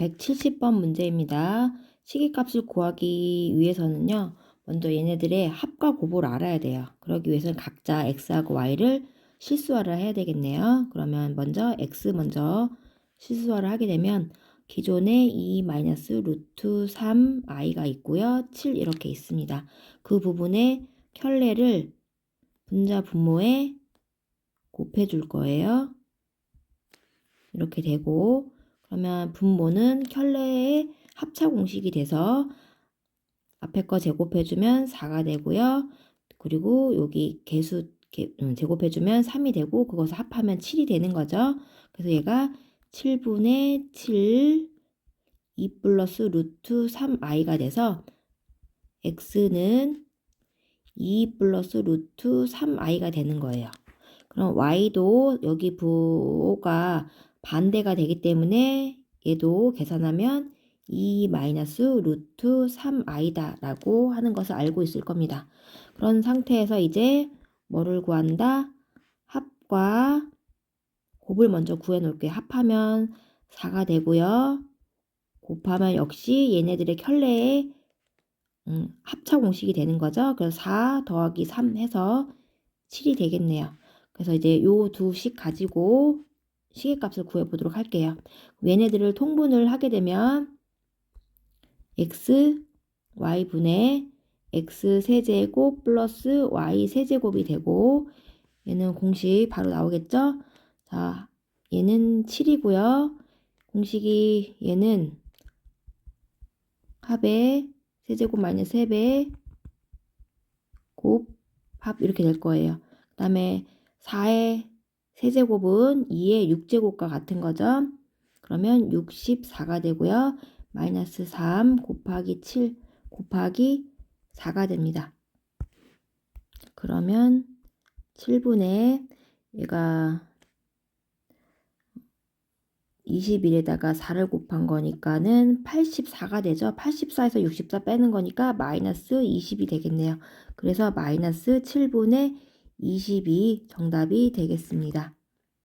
170번 문제입니다. 시계값을 구하기 위해서는요. 먼저 얘네들의 합과 곱을 알아야 돼요. 그러기 위해서는 각자 x하고 y를 실수화를 해야 되겠네요. 그러면 먼저 x 먼저 실수화를 하게 되면 기존에 2 마이너스 루트 3 i가 있고요. 7 이렇게 있습니다. 그 부분에 켤레를 분자 분모에 곱해 줄 거예요. 이렇게 되고 그러면 분모는 켤레의 합차 공식이 돼서 앞에 거 제곱해주면 4가 되고요. 그리고 여기 개수 개- 음, 제곱해주면 3이 되고 그것을 합하면 7이 되는 거죠. 그래서 얘가 7분의 7 2 플러스 루트 3i가 돼서 x는 2 플러스 루트 3i가 되는 거예요. 그럼 y도 여기 부호가 반대가 되기 때문에 얘도 계산하면 2 마이너스 루트 3i다 라고 하는 것을 알고 있을 겁니다. 그런 상태에서 이제 뭐를 구한다? 합과 곱을 먼저 구해 놓을게요. 합하면 4가 되고요. 곱하면 역시 얘네들의 켤레의 음, 합차 공식이 되는 거죠. 그래서 4 더하기 3 해서 7이 되겠네요. 그래서 이제 요 두 식 가지고 시계값을 구해보도록 할게요. 얘네들을 통분을 하게 되면 x, y분의 x 세제곱 플러스 y 세제곱이 되고 얘는 공식 바로 나오겠죠? 자, 얘는 7이고요. 공식이 얘는 합의 세제곱 마이너스 3배 곱 합 이렇게 될 거예요. 그 다음에 4의 세제곱은 2의 6제곱과 같은 거죠. 그러면 64가 되고요. 마이너스 3 곱하기 7 곱하기 4가 됩니다. 그러면 7분의 얘가 21에다가 4를 곱한 거니까는 84가 되죠. 84에서 64 빼는 거니까 마이너스 20이 되겠네요. 그래서 마이너스 7분의 22 정답이 되겠습니다.